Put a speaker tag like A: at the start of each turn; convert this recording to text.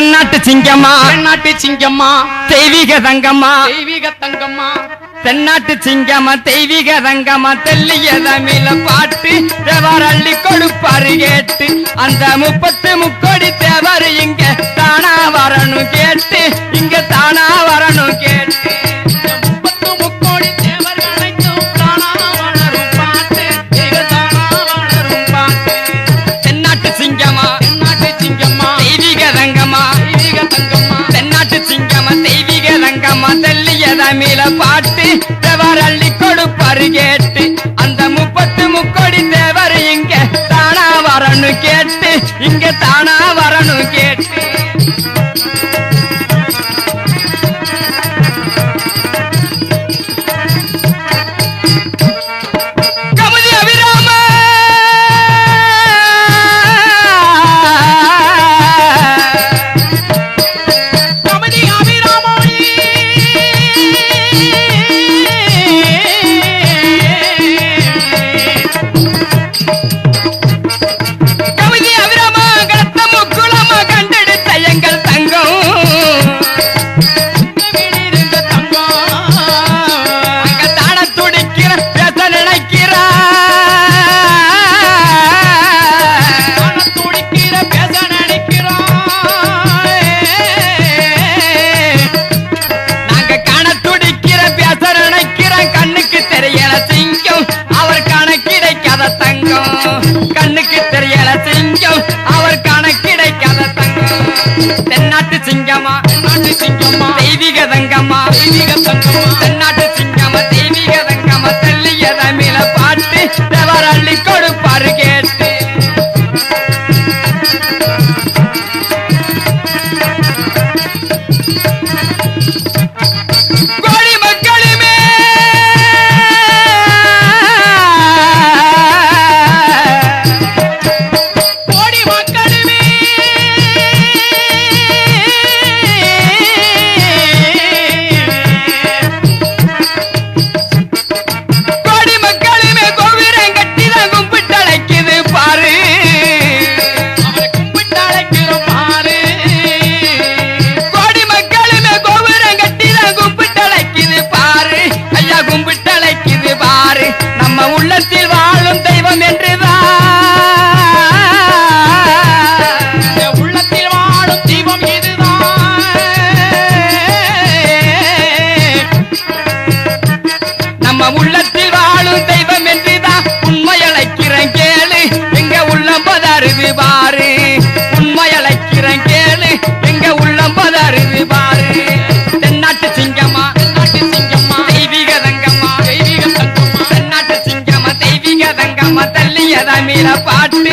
A: தென்னாட்டு சிங்கம்மா.
B: தென்னாட்டு சிங்கம்மா.
A: தெய்வீக தங்கம்மா.
B: தெய்வீக தங்கம்மா.
A: தென்னாட்டு சிங்கம்மா தெய்வீக தங்கம்மா தெல்லிய தமிழ பாட்டு தேவர் அள்ளி கொடுப்பாரு கேட்டு அந்த முப்பத்து முக்கோடி தேவர் இங்க தானா வரணும் கேட்டு. தமிழ பாட்டு தேவர் அள்ளி கொடுப்பாரு கேட்டு. அந்த முப்பத்து முக்கோடி தேவர் இங்க தானா வரணும் கேட்டு இங்க தானா தென்னாட்டு சிங்கமா
B: தென்னாட்டு சிங்கமா
A: தெய்வீக தங்கம்மா
B: தெய்வீக தங்கம்மா.
A: தென்னாட்டு சிங்கமா தெய்வீக தங்கம்மா தெல்லிய தமிழ பாட்டு தேவர் அள்ளி கொடுப்பாரு கேட்டு. கோடி மக்களுமே!
B: கோடி மக்களுமே தமிழ பாட்டு